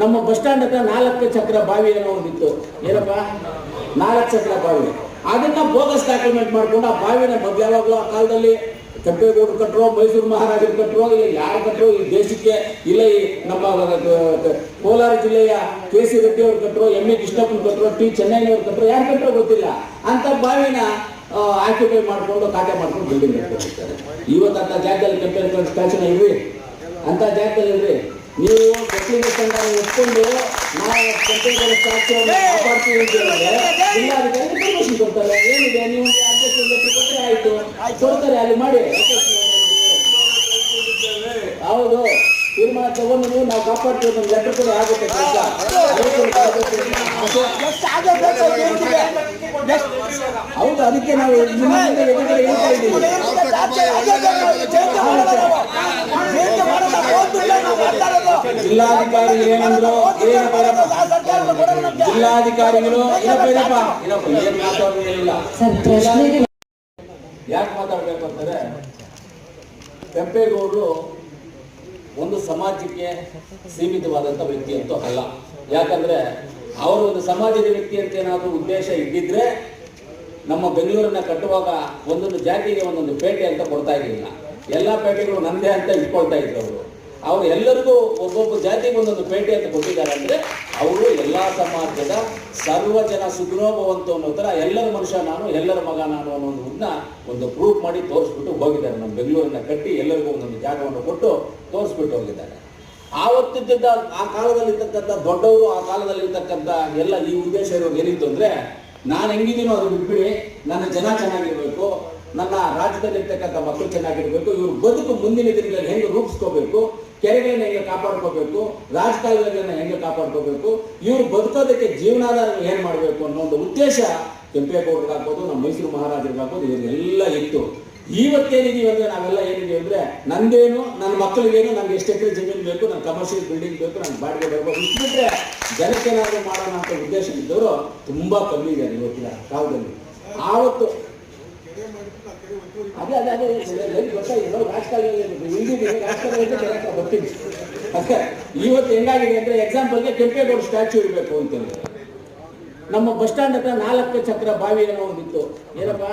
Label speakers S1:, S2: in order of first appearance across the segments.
S1: ನಮ್ಮ bus stand ಹತ್ರ ನಾಲ್ಕು ಚಕ್ರ ಬಾವಿ ಅನ್ನೋ ಒಂದಿತ್ತು ಏನಪ್ಪ? ನಾಲ್ಕು ಚಕ್ರ ಬಾವಿ. ಅದನ್ನ ಬೋಗಸ್ ಡಾಕ್ಯುಮೆಂಟ್ ಮಾಡ್ಕೊಂಡು ಆ ಬಾವಿನ ಮೊದ್ಲು ಯಾವಾಗಲೂ ಆ ಕಾಲದಲ್ಲಿ ಕೆಂಪೇಗೌಡರು ಕಟ್ಟರು ಮೈಸೂರು ಮಹಾರಾಜರು ಕಟ್ಟ್ರೋ ಇಲ್ಲ ಯಾರು ಕಟ್ಟರು ಈ ದೇಶಕ್ಕೆ, ಇಲ್ಲ ಈ ನಮ್ಮ ಕೋಲಾರ ಜಿಲ್ಲೆಯ ಕೆ ಸಿ ರೆಡ್ಡಿ ಅವರು ಕಟ್ಟರು ಎಂ. ಎ. ಕೃಷ್ಣಪ್ಪನ್ ಕಟ್ಟರು ಟಿ. ಚೆನ್ನೈನವ್ರು ಕಟ್ಟರು ಯಾರು ಕಟ್ಟರು ಗೊತ್ತಿಲ್ಲ. ಅಂತ ಬಾವಿನ ಆಕ್ಯುಪೈ ಮಾಡಿಕೊಂಡು ಖಾತೆ ಮಾಡ್ಕೊಂಡು ಬಿಲ್ಡಿಂಗ್ ಇವತ್ತು ಅಂತ ಜಾಗದಲ್ಲಿ ಕೆಂಪೇಗೌಡ ಸ್ಟ್ಯಾಚುನ ಇರ್ರಿ ಅಂತ ಜಾಗದಲ್ಲಿ ಇರ್ರಿ ನೀವು ಗಟ್ಟಿಂಗ್ ಸಂಘ ಒಪ್ಕೊಂಡು ನಾವು ಕೆಂಪೇಗೌಡ ಸ್ಟ್ಯಾಚು ಕಾಪಾಡ್ತೀವಿ ಅಂತ ಹೇಳಿದ್ರೆ ಇಲ್ಲ ಅದಕ್ಕೆ ಪರ್ಮಿಷನ್ ಕೊಡ್ತಾರೆ. ಏನಿದೆ? ನೀವು ಅಧ್ಯಕ್ಷ ಕೊಟ್ಟರೆ ಆಯ್ತು. ಕೊಡ್ತಾರೆ ಅಲ್ಲಿ ಮಾಡಿ. ಹೌದು. ತೀರ್ಮಾನ ತಗೊಂಡು ನೀವು ನಾವು ಕಾಪಾಡ್ತೀವಿ ಒಂದು ಲೆಟರ್ ಕೂಡ ಆಗುತ್ತೆ ಹೌದು ಅದಕ್ಕೆ ನಾವು ಎದುರುಗಡೆ ಹೇಳ್ತಾ ಇದ್ದೀವಿ. ಜಿಲ್ಲಾಧಿಕಾರಿ ಏನಂದ್ರು? ಜಿಲ್ಲಾಧಿಕಾರಿಗಳು ಏನಪ್ಪ ಏನಪ್ಪ ಏನಪ್ಪ? ಏನ್ ಮಾತಾಡೋದಿಲ್ಲ ಯಾಕೆ ಮಾತಾಡ್ಬೇಕು ಅಂತಾರೆ ಕೆಂಪೇಗೌಡರು ಒಂದು ಸಮಾಜಕ್ಕೆ ಸೀಮಿತವಾದಂಥ ವ್ಯಕ್ತಿ ಅಂತೂ ಅಲ್ಲ. ಯಾಕಂದ್ರೆ ಅವರು ಒಂದು ಸಮಾಜದ ವ್ಯಕ್ತಿ ಅಂತ ಏನಾದರೂ ಉದ್ದೇಶ ಇದ್ದಿದ್ರೆ ನಮ್ಮ ಬೆಂಗಳೂರನ್ನ ಕಟ್ಟುವಾಗ ಒಂದೊಂದು ಜಾತಿಗೆ ಒಂದೊಂದು ಪೇಟೆ ಅಂತ ಕೊಡ್ತಾ ಇರಲಿಲ್ಲ. ಎಲ್ಲ ಪೇಟೆಗಳು ನಂದೇ ಅಂತ ಇಟ್ಕೊಳ್ತಾ ಇದ್ರು ಅವರು ಅವರು ಎಲ್ಲರಿಗೂ ಒಬ್ಬೊಬ್ಬ ಜಾತಿಗೆ ಒಂದೊಂದು ಪೇಟೆ ಅಂತ ಕೊಟ್ಟಿದ್ದಾರೆ ಅಂದ್ರೆ ಅವರು ಎಲ್ಲಾ ಸಮಾಜದ ಸರ್ವ ಜನ ಸುಗ್ನೋಭವಂತು ಅನ್ನೋ ಥರ ಎಲ್ಲರ ಮನುಷ್ಯ ನಾನು, ಎಲ್ಲರ ಮಗ ನಾನು ಅನ್ನೋದನ್ನ ಒಂದು ಪ್ರೂಫ್ ಮಾಡಿ ತೋರಿಸ್ಬಿಟ್ಟು ಹೋಗಿದ್ದಾರೆ. ನಮ್ಮ ಬೆಂಗಳೂರಿನ ಕಟ್ಟಿ ಎಲ್ಲರಿಗೂ ಒಂದೊಂದು ಜಾಗವನ್ನು ಕೊಟ್ಟು ತೋರಿಸ್ಬಿಟ್ಟು ಹೋಗಿದ್ದಾರೆ. ಆವತ್ತಿದ್ದ ಆ ಕಾಲದಲ್ಲಿರ್ತಕ್ಕಂಥ ದೊಡ್ಡವರು, ಆ ಕಾಲದಲ್ಲಿರ್ತಕ್ಕಂಥ ಎಲ್ಲ ಈ ಉದ್ದೇಶ ಇರೋದು ಏನಿತ್ತು ಅಂದ್ರೆ, ನಾನು ಹೆಂಗಿದ್ದೀನೋ ಅದು ಬಿಟ್ಬಿಡಿ, ನನ್ನ ಜನ ಚೆನ್ನಾಗಿರ್ಬೇಕು, ನನ್ನ ರಾಜ್ಯದಲ್ಲಿರ್ತಕ್ಕಂಥ ಮಕ್ಕಳು ಚೆನ್ನಾಗಿರ್ಬೇಕು, ಇವರು ಬದುಕು ಮುಂದಿನ ದಿನಗಳಲ್ಲಿ ಹೆಂಗೆ ರೂಪಿಸ್ಕೋಬೇಕು ಕೆರೆಗಳನ್ನ ಹೆಂಗೆ ಕಾಪಾಡ್ಕೋಬೇಕು ರಾಜಕಾಲುವೆಗಳನ್ನ ಹೆಂಗೆ ಕಾಪಾಡ್ಕೋಬೇಕು, ಇವ್ರು ಬದುಕೋದಕ್ಕೆ ಜೀವನಾಧಾರ ಏನ್ ಮಾಡಬೇಕು ಅನ್ನೋ ಒಂದು ಉದ್ದೇಶ ಕೆಂಪೇಗೌಡರಿಗಾಗ್ಬೋದು ನಮ್ಮ ಮೈಸೂರು ಮಹಾರಾಜರಿಗಾಗ್ಬೋದು ಇದೆಲ್ಲ ಇತ್ತು. ಇವತ್ತೇನಿದೀವಿ ಅಂದ್ರೆ ನಾವೆಲ್ಲ ಏನಿದೀವಿ ಅಂದ್ರೆ, ನಂದೇನು ನನ್ನ ಮಕ್ಕಳಿಗೇನು ನನ್ಗೆ ಎಷ್ಟು ಎಕರೆ ಜಮೀನು ಬೇಕು ನನ್ನ ಕಮರ್ಷಿಯಲ್ ಬಿಲ್ಡಿಂಗ್ ಬೇಕು ನನ್ನ ಬಾಡಿಗೆ ಬರ್ಬೋದು. ಇಟ್ಬಿಟ್ರೆ ಜನಕ್ಕೆ ಏನಾದ್ರು ಮಾಡೋಣ ಅಂತ ಉದ್ದೇಶ ಇದ್ದವರು ತುಂಬಾ ಕಮ್ಮಿ ಇದ್ದಾರೆ ಇವತ್ತಿನ ಕಾಲದಲ್ಲಿ. ಆವತ್ತು ಅದೇ ಅದೇ ಅದೇ ಗೊತ್ತಾಗಿದೆ ನಾವು ರಾಜಕಾರಣ ಇಳಿದಿದ್ದೀವಿ ರಾಜಕಾರಣ ಚೆನ್ನಾಗಿ ಬರ್ತೀವಿ. ಅಷ್ಟೇ. ಇವತ್ತು ಹೆಂಗಾಗಿದೆ ಅಂದ್ರೆ ಎಕ್ಸಾಂಪಲ್ಗೆ ಕೆಂಪೇಗೌಡ ಸ್ಟ್ಯಾಚ್ಯೂ ಇರಬೇಕು ಅಂತಂದ್ರೆ ನಮ್ಮ ಬಸ್ ಸ್ಟ್ಯಾಂಡ್ ಹತ್ರ ನಾಲ್ಕು ಚಕ್ರ ಬಾವಿ ಏನೋ ಒಂದಿತ್ತು. ಏನಪ್ಪ?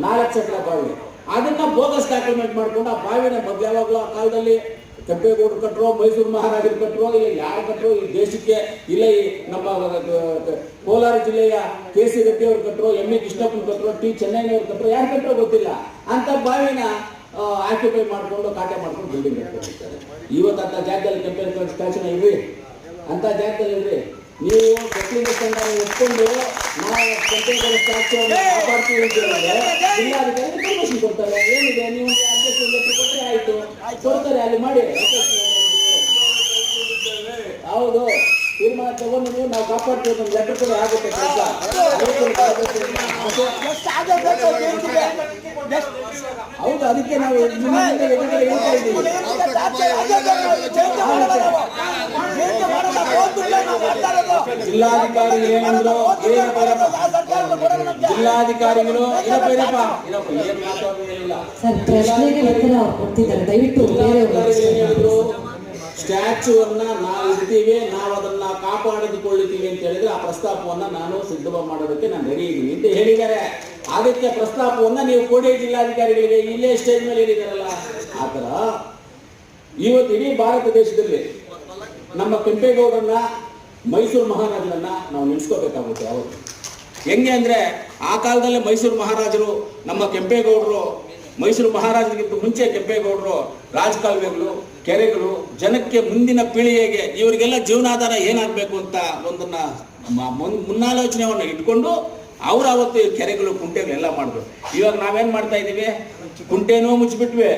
S1: ನಾಲ್ಕು ಚಕ್ರ ಬಾವಿ. ಅದನ್ನ ಬೋಗಸ್ ಡಾಕ್ಯುಮೆಂಟ್ ಮಾಡ್ಕೊಂಡು ಆ ಬಾವಿನ ಮೊದ್ಲು ಯಾವಾಗಲೂ ಆ ಕಾಲದಲ್ಲಿ ಕೆಂಪೇಗೌಡರು ಕಟ್ಟರೋ ಮೈಸೂರು ಮಹಾರಾಜರು ಕಟ್ಟರೋ ಇಲ್ಲ ಯಾರು ಕಟ್ಟರೋ ಈ ದೇಶಕ್ಕೆ, ಇಲ್ಲ ಈ ನಮ್ಮ ಕೋಲಾರ ಜಿಲ್ಲೆಯ ಕೆ ಸಿ ಅವ್ರು ಕಟ್ಟರೋ ಎಂ ಎ ಕೃಷ್ಣಪ್ಪನ್ ಕಟ್ಟರೋ ಟಿ ಚೆನ್ನೈನವ್ರು ಕಟ್ಟರೋ ಯಾರು ಕಟ್ಟರೋ ಗೊತ್ತಿಲ್ಲ. ಅಂತ ಬಾವಿನ ಆಕ್ಯುಪೈ ಮಾಡ್ಕೊಂಡು, ಕಾಟೆ ಮಾಡ್ಕೊಂಡು ಬಿಲ್ಡಿಂಗ್ ಕಟ್ಟಿರ್ತಾರೆ ಇವತ್ತು ಅಂತ ಜಾಗದಲ್ಲಿ ಕೆಂಪೇಗೌಡ ಸ್ಟ್ಯಾಚುನ ಇರ್ರಿ. ಅಂತ ಜಾಗದಲ್ಲಿ ಇರ್ರಿ. ನೀವು ಗಟ್ಟಿಂಗ್ ತಂಡ ಒಪ್ಕೊಂಡು ನಾವು ಕೆಂಪೇಗೌಡ ಸ್ಟ್ಯಾಚು ಕಾಪಾಡ್ತೀವಿ ಅಂತ ಹೇಳಿದ್ರೆ ಇಲ್ಲ ಅದಕ್ಕೆ ಪರ್ಮಿಷನ್ ಕೊಡ್ತಾರೆ. ಏನಿದೆ? ನೀವು ಅಧ್ಯಕ್ಷ ಕೊಡ್ತಾರೆ ಅಲ್ಲಿ ಮಾಡಿ ಹೌದು ತೀರ್ಮಾನ ತಗೊಂಡು ನೀವು ನಾವು ಕಾಪಾಡ್ತೀವಿ ನಮ್ಮ ಲೆಟರ್ ಕೂಡ ಆಗುತ್ತೆ ಕೆಲಸ. ಹೌದು ಅದಕ್ಕೆ ನಾವು ಹೇಳ್ತಾ ಇದ್ದೀವಿ. ಜಿಲ್ಲಾಧಿಕಾರಿ ಏನಂದ್ರು? ಜಿಲ್ಲಾಧಿಕಾರಿಗಳು
S2: ಸರ್ ಪ್ರಶ್ನೆಗೆ ಉತ್ತರ ಕೊಡ್ತಿದ್ದಾರೆ ದಯವಿಟ್ಟು ಬೇರೆಯವರು
S1: ಸ್ಟ್ಯಾಚ್ಯೂವನ್ನ ನಾವು ಇರ್ತೀವಿ ನಾವು ಅದನ್ನ ಕಾಪಾಡಿಕೊಳ್ಳುತ್ತೀವಿ ಅಂತ ಹೇಳಿದ್ರೆ ಆ ಪ್ರಸ್ತಾಪವನ್ನ ನಾನು ಸಿದ್ಧ ಮಾಡೋದಕ್ಕೆ ನಾನು ರೆಡಿ ಇದ್ದೀನಿ ಅಂತ ಹೇಳಿದ್ದಾರೆ. ಅದಕ್ಕೆ ಪ್ರಸ್ತಾಪವನ್ನ ನೀವು ಕೋಡಿ ಜಿಲ್ಲಾಧಿಕಾರಿಗಳಿಗೆ. ಇಲ್ಲೇ ಸ್ಟೇಜ್ ಮೇಲೆ ಹೇಳಿದಾರಲ್ಲ ಆತರ ಥರ ಇವತ್ತು ಇಡೀ ಭಾರತ ದೇಶದಲ್ಲಿ ನಮ್ಮ ಕೆಂಪೇಗೌಡರನ್ನ ಮೈಸೂರು ಮಹಾರಾಜರನ್ನ ನಾವು ನೆನೆಸ್ಕೋಬೇಕಾಗುತ್ತೆ ಅವತ್ತು ಹೆಂಗೆ ಅಂದ್ರೆ ಆ ಕಾಲದಲ್ಲಿ ಮೈಸೂರು ಮಹಾರಾಜರು ನಮ್ಮ ಕೆಂಪೇಗೌಡರು ಮೈಸೂರು ಮಹಾರಾಜರಿಗಿಂತ ಮುಂಚೆ ಕೆಂಪೇಗೌಡರು ರಾಜಕಾಲುವೆಗಳು ಕೆರೆಗಳು ಜನಕ್ಕೆ ಮುಂದಿನ ಪೀಳಿಗೆಗೆ ಇವರಿಗೆಲ್ಲ ಜೀವನಾಧಾರ ಏನಾಗಬೇಕು ಅಂತ ಒಂದನ್ನ ಮುನ್ನಾಲೋಚನೆಯನ್ನು ಇಟ್ಕೊಂಡು ಅವ್ರು ಅವತ್ತು ಕೆರೆಗಳು ಕೆರೆಗಳು ಕುಂಟೆಗಳೆಲ್ಲ ಮಾಡಿದ್ರು ಇವಾಗ ನಾವೇನ್ ಮಾಡ್ತಾ ಇದ್ದೀವಿ? ಕುಂಟೆನೂ ಮುಚ್ಚಿಬಿಟ್ವಿ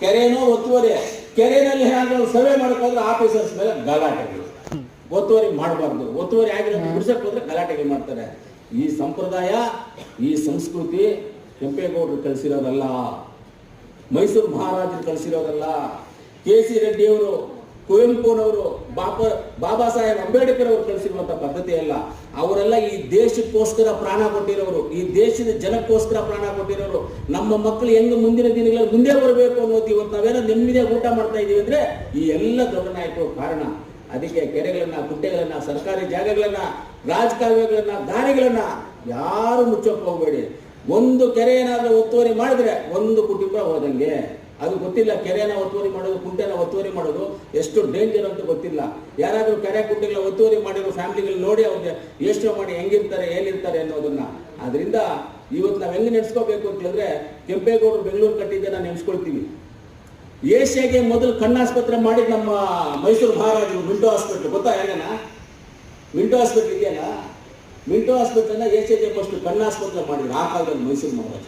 S1: ಕೆರೆನೂ ಒತ್ತುವರಿ. ಕೆರೆನಲ್ಲಿ ಏನಾದ್ರು ಸರ್ವೆ ಮಾಡೋಕ್ಕಾದ್ರೆ ಆಫೀಸರ್ಸ್ ಮೇಲೆ ಗಲಾಟೆಗಳು. ಒತ್ತುವರಿ ಮಾಡಬಾರ್ದು. ಒತ್ತುವರಿ ಆಗಿರೋ ಬಿಡ್ಸಕ್ ಹೋದ್ರೆ ಗಲಾಟೆಗೆ ಮಾಡ್ತಾರೆ. ಈ ಸಂಪ್ರದಾಯ, ಈ ಸಂಸ್ಕೃತಿ ಕೆಂಪೇಗೌಡರು ಕಲಿಸಿರೋದಲ್ಲ, ಮೈಸೂರು ಮಹಾರಾಜರು ಕಲಿಸಿರೋದಲ್ಲ ಕೆ ಸಿ ರೆಡ್ಡಿಯವರು, ಕುವೆಂಪುನವರು, ಬಾಪ, ಬಾಬಾ ಸಾಹೇಬ್ ಅಂಬೇಡ್ಕರ್ ಅವರು ಕಲಿಸಿರುವಂಥ ಪದ್ಧತಿ ಅಲ್ಲ. ಅವರೆಲ್ಲ ಈ ದೇಶಕ್ಕೋಸ್ಕರ ಪ್ರಾಣ ಕೊಟ್ಟಿರೋರು, ಈ ದೇಶದ ಜನಕ್ಕೋಸ್ಕರ ಪ್ರಾಣ ಕೊಟ್ಟಿರೋರು. ನಮ್ಮ ಮಕ್ಕಳು ಹೆಂಗ್ ಮುಂದಿನ ದಿನಗಳಲ್ಲಿ ಮುಂದೆ ಬರಬೇಕು ಅನ್ನೋದು ಇವತ್ತು ನಾವೇನೋ ನೆಮ್ಮದಿಯಾಗಿ ಊಟ ಮಾಡ್ತಾ ಇದೀವಿ ಅಂದ್ರೆ ಈ ಎಲ್ಲ ದೊಡ್ಡ ನಾಯಕರು ಕಾರಣ. ಅದಕ್ಕೆ ಕೆರೆಗಳನ್ನ ಕುಟ್ಟೆಗಳನ್ನ ಸರ್ಕಾರಿ ಜಾಗಗಳನ್ನ ರಾಜಕಾಲುವೆಗಳನ್ನ ದಾರಿಗಳನ್ನ ಯಾರು ಮುಚ್ಚೋಕ್ ಹೋಗಬೇಡಿ. ಒಂದು ಕೆರೆ ಏನಾದ್ರೂ ಒತ್ತುವರಿ ಮಾಡಿದ್ರೆ ಒಂದು ಕುಟುಂಬ ಹೋದಂಗೆ. ಅದು ಗೊತ್ತಿಲ್ಲ ಕೆರೆಯನ್ನ ಒತ್ತುವರಿ ಮಾಡೋದು ಕುಂಟೆನ ಒತ್ತುವರಿ ಮಾಡೋದು ಎಷ್ಟು ಡೇಂಜರ್ ಅಂತ ಗೊತ್ತಿಲ್ಲ. ಯಾರಾದ್ರೂ ಕೆರೆ ಕುಂಟೆಗಳ ಒತ್ತುವರಿ ಮಾಡಿರೋ ಫ್ಯಾಮಿಲಿಗಳು ನೋಡಿ ಅವ್ರಿಗೆ ಎಷ್ಟು ಮಾಡಿ ಹೆಂಗಿರ್ತಾರೆ, ಏನಿರ್ತಾರೆ ಅನ್ನೋದನ್ನ. ಅದರಿಂದ ಇವತ್ತು ನಾವು ಹೆಂಗೆ ನೆನೆಸ್ಕೋಬೇಕು ಅಂತ ಹೇಳಿದ್ರೆ ಕೆಂಪೇಗೌಡರು ಬೆಂಗಳೂರು ಕಟ್ಟಿದ್ದೆ ನಾನು ನೆನೆಸ್ಕೊಳ್ತೀವಿ. ಏಷ್ಯಾಗೆ ಮೊದಲು ಕಣ್ಣಾಸ್ಪತ್ರೆ ಮಾಡಿದ ನಮ್ಮ ಮೈಸೂರು ಮಹಾರಾಜರು ಮಿಂಟೋ ಹಾಸ್ಪಿಟ್ಲ್, ಗೊತ್ತಾ ಹೇಗನ ಮಿಂಟೋ ಹಾಸ್ಪಿಟ್ಲ್ ಇದೆಯಲ್ಲ? ಮಿಂಟೋ ಹಾಸ್ಪಿಟ್ಲನ್ನ ಏಷ್ಯಾಗೆ ಫಸ್ಟ್ ಕಣ್ಣಾಸ್ಪತ್ರೆ ಮಾಡಿದ್ರು, ಆ ಕಾಲದಲ್ಲಿ ಮೈಸೂರು ಮಹಾರಾಜ.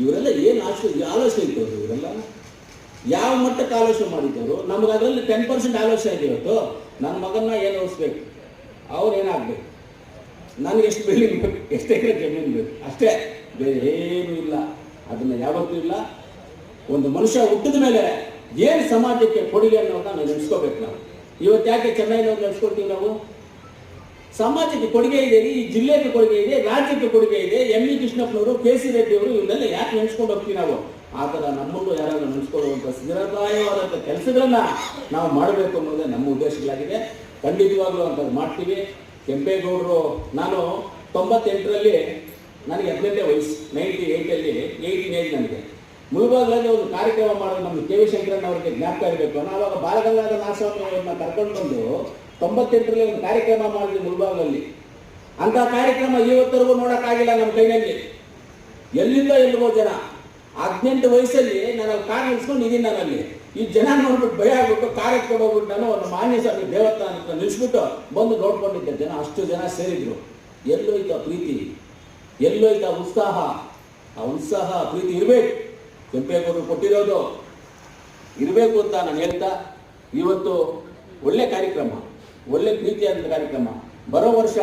S1: ಇವರೆಲ್ಲ ಏನು ಆಲೋಚನೆ ಆಲೋಚನೆ ಇದ್ದವರು ಇವರೆಲ್ಲ? ಯಾವ ಮಟ್ಟಕ್ಕೆ ಆಲೋಚನೆ ಮಾಡಿದ್ದವರು ನಮ್ಗೆ ಅದರಲ್ಲಿ ಟೆನ್ ಪರ್ಸೆಂಟ್ ಆಲೋಚನೆ ಇದೆ ಇವತ್ತು. ನನ್ನ ಮಗನ್ನ ಏನು ಓದಿಸ್ಬೇಕು? ಅವ್ರು ಏನಾಗಬೇಕು ನನಗೆ ಎಷ್ಟು ಬಿಲ್ಡಿಂಗ್ ಬೇಕು? ಎಷ್ಟು ಜಮೀನು ಬೇಕು? ಅಷ್ಟೇ. ಬೇರೆ ಏನೂ ಇಲ್ಲ. ಅದನ್ನ ಯಾವತ್ತೂ ಇಲ್ಲ. ಒಂದು ಮನುಷ್ಯ ಹುಟ್ಟಿದ ಮೇಲೆ ಏನು ಸಮಾಜಕ್ಕೆ ಕೊಡುಗೆ ಅನ್ನೋದನ್ನ ನಾವು ನೆನೆಸ್ಕೋಬೇಕು ನಾವು. ಇವತ್ತು ಯಾಕೆ ಚೆನ್ನೈನಲ್ಲಿ ನೆನೆಸ್ಕೊಳ್ತೀವಿ ನಾವು? ಸಮಾಜಕ್ಕೆ ಕೊಡುಗೆ ಇದೆ ಈ ಜಿಲ್ಲೆಗೆ ಕೊಡುಗೆ ಇದೆ, ರಾಜ್ಯಕ್ಕೆ ಕೊಡುಗೆ ಇದೆ, ಎಂ ಇ ಕೃಷ್ಣಪ್ಪನವರು, ಕೆ ಸಿ ರೆಡ್ಡಿ ಅವರು ಇವನ್ನೆಲ್ಲ ಯಾಕೆ ನೆನೆಸ್ಕೊಂಡು ಹೋಗ್ತೀವಿ ನಾವು? ಆ ಥರ ನಮ್ಮನ್ನು ಯಾರಾದರೂ ನೆನೆಸ್ಕೊಳ್ಳುವಂಥ ಸ್ಥಿರದಾಯವಾದಂಥ ಕೆಲಸಗಳನ್ನ ನಾವು ಮಾಡಬೇಕು ಅನ್ನೋದೇ ನಮ್ಮ ಉದ್ದೇಶಗಳಾಗಿದೆ. ಖಂಡಿತವಾಗ್ಲೂ ಅಂತ ಮಾಡ್ತೀವಿ. ಕೆಂಪೇಗೌಡರು, ನಾನು ತೊಂಬತ್ತೆಂಟರಲ್ಲಿ ನನಗೆ ಹದಿನೆಂಟನೇ ವಯಸ್ಸು, ನೈಂಟಿ ಏಯ್ಟಲ್ಲಿ ಏಯ್ಟೀನ್ ಏಜ್ ನನಗೆ. ಮುಳುಬಾಗ್ಲಲ್ಲಿ ಒಂದು ಕಾರ್ಯಕ್ರಮ ಮಾಡಲು ನಮ್ಮ ಕೆ ವಿ ಶಂಕರನ್ ಅವರಿಗೆ ಜ್ಞಾಪಕ ಇರಬೇಕು. ನಾವು ಅವಾಗ ಬಾಲಗಂಗಾಧರ ನಾಶವನ್ನು ಕರ್ಕೊಂಡು ಬಂದು ತೊಂಬತ್ತೆಂಟರಲ್ಲಿ ಒಂದು ಕಾರ್ಯಕ್ರಮ ಮಾಡಿದ್ವಿ ಮುಳುಬಾಗದಲ್ಲಿ ಅಂತ ಕಾರ್ಯಕ್ರಮ ಇವತ್ತರೆಗೂ ನೋಡೋಕ್ಕಾಗಿಲ್ಲ ನಮ್ಮ ಕೈನಲ್ಲಿ. ಎಲ್ಲಿಂದ ಎಲ್ಲಿಗೋ ಜನ. ಹದಿನೆಂಟು ವಯಸ್ಸಲ್ಲಿ ನಾನು ಕಾರ್ ನಿಲ್ಸ್ಕೊಂಡು ಇದೀನಿ ನಾನಲ್ಲಿ. ಈ ಜನ ನೋಡ್ಬಿಟ್ಟು ಭಯ ಆಗ್ಬಿಟ್ಟು ಕಾರ್ ಎತ್ಕೊಂಡು ಹೋಗ್ಬಿಟ್ಟು ನಾನು ಒಂದು ಮಾನ್ಯ ಸ್ವಾಮಿ ದೇವಸ್ಥಾನ ಅಂತ ನಿಲ್ಸ್ಬಿಟ್ಟು ಬಂದು ನೋಡ್ಕೊಂಡಿದ್ದೆ. ಜನ ಅಷ್ಟು ಜನ ಸೇರಿದ್ರು. ಎಲ್ಲೋಯ್ತು ಆ ಪ್ರೀತಿ. ಎಲ್ಲೋಯ್ತು ಆ ಉತ್ಸಾಹ. ಆ ಉತ್ಸಾಹ ಪ್ರೀತಿ ಇರಬೇಕು. ಕೆಂಪೇಗೌಡರು ಕೊಟ್ಟಿರೋದು ಇರಬೇಕು ಅಂತ ನಾನು ಹೇಳ್ತಾ, ಇವತ್ತು ಒಳ್ಳೆ ಕಾರ್ಯಕ್ರಮ, ಒಳ್ಳೆ ಪ್ರೀತಿಯಾದಂಥ ಕಾರ್ಯಕ್ರಮ. ಬರೋ ವರ್ಷ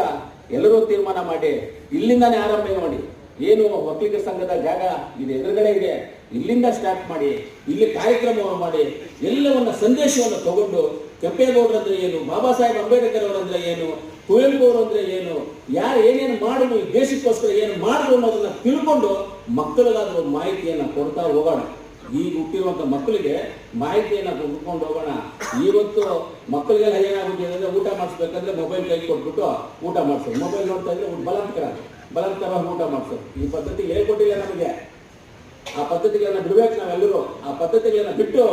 S1: ಎಲ್ಲರೂ ತೀರ್ಮಾನ ಮಾಡಿ, ಇಲ್ಲಿಂದಾನೇ ಆರಂಭ ಮಾಡಿ ಏನು ಒಕ್ಕಲಿಗ ಸಂಘದ ಜಾಗ ಇದೆ, ಎದುರುಗಡೆ ಇದೆ. ಇಲ್ಲಿಂದ ಸ್ಟಾರ್ಟ್ ಮಾಡಿ, ಇಲ್ಲಿ ಕಾರ್ಯಕ್ರಮವನ್ನು ಮಾಡಿ, ಎಲ್ಲವನ್ನ ಸಂದೇಶವನ್ನು ತಗೊಂಡು ಕೆಂಪೇಗೌಡರು ಅಂದ್ರೆ ಏನು, ಬಾಬಾ ಸಾಹೇಬ್ ಅಂಬೇಡ್ಕರ್ ಅವರಂದ್ರೆ ಏನು, ಕುವೆಂಪು ಅವರು ಅಂದ್ರೆ ಏನು, ಯಾರು ಏನೇನು ಮಾಡಿದ್ರು ದೇಶಕ್ಕೋಸ್ಕರ ಏನು ಮಾಡಿದ್ರು ಅನ್ನೋದನ್ನ ತಿಳ್ಕೊಂಡು ಮಕ್ಕಳಿಗಾದ್ರೂ ಮಾಹಿತಿಯನ್ನ ಕೊಡ್ತಾ ಹೋಗೋಣ. ಈಗ ಹುಟ್ಟಿರುವಂಥ ಮಕ್ಕಳಿಗೆ ಮಾಹಿತಿಯನ್ನು ಕೊಡ್ಕೊಂಡು ಹೋಗೋಣ. ಇವತ್ತು ಮಕ್ಕಳಿಗೆಲ್ಲ ಏನಾಗುತ್ತೆ ಅಂದ್ರೆ ಊಟ ಮಾಡಿಸ್ಬೇಕಂದ್ರೆ ಮೊಬೈಲ್ ಕೈ ಕೊಟ್ಬಿಟ್ಟು ಊಟ ಮಾಡಿಸೋದು. ಮೊಬೈಲ್ ನೋಡ್ತಾ ಇದ್ರೆ ಒಂದು ಬಲಾತ್ಕಾರ ಬಲಾತ್ಕಾರ ಊಟ ಮಾಡಿಸೋದು. ಈ ಪದ್ಧತಿ ಹೇಳ್ಕೊಟ್ಟಿಲ್ಲ ನಮಗೆ? ಆ ಪದ್ಧತಿಗಳನ್ನ ಬಿಡ್ಬೇಕು ನಾವೆಲ್ಲರೂ. ಆ ಪದ್ಧತಿಗಳನ್ನ ಬಿಟ್ಟು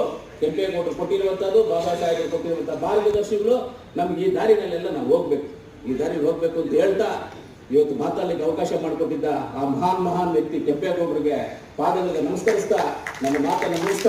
S1: ಕೆಂಪೇಗೌಡರು ಕೊಟ್ಟಿರುವಂಥದ್ದು ಬಾಬಾ ಸಾಹೇಬರು ಕೊಟ್ಟಿರುವಂಥ ಮಾರ್ಗದರ್ಶಿಗಳು ನಮ್ಗೆ ಈ ದಾರಿನಲ್ಲೆಲ್ಲ ನಾವು ಹೋಗ್ಬೇಕು. ಈ ದಾರಿಗೆ ಹೋಗ್ಬೇಕು ಅಂತ ಹೇಳ್ತಾ ಇವತ್ತು ಮಾತಾಡಲಿಕ್ಕೆ ಅವಕಾಶ ಮಾಡಿಕೊಟ್ಟಿದ್ದ ಆ ಮಹಾನ್ ಮಹಾನ್ ವ್ಯಕ್ತಿ ಕೆಂಪೇಗೌಡರಿಗೆ ಪಾದಗಳಿಗೆ ನಮಸ್ಕರಿಸ್ತಾ ನನ್ನ ಮಾತನ್ನು ಮುಗಿಸ್ತಾ